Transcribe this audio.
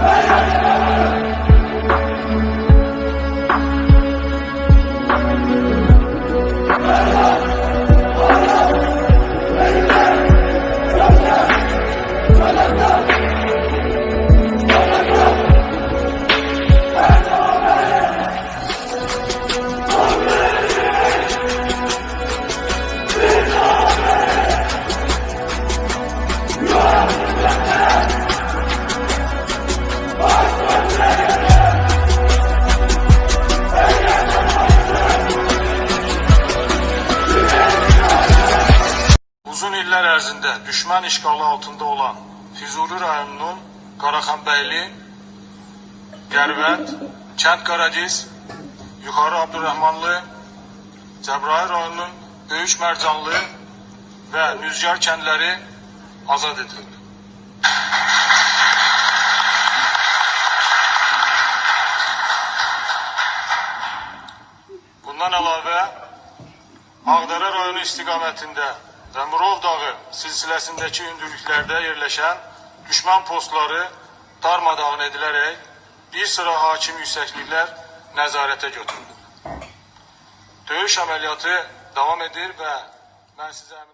Düşman illər ərzində düşmən işğalı altında olan Füzuli rayonunun Qaraxanbəyli, Gərvət, Kənd Qaradiz, Yuxarı Abdurrahmanlı, Cəbrayıl rayonunun Böyük Mərcanlı və Nüzgar kəndləri azad edildi. Bundan əlavə Ağdərə rayonu istiqamətində və Murov dağı silsiləsindəki hündürlüklərdə yerləşən düşmən postları darmadağın edilərək bir sıra hakim yüksəkliklər nəzarətə götürüldü. Döyüş əməliyyatı davam edir və mən sizə əmin edirəm.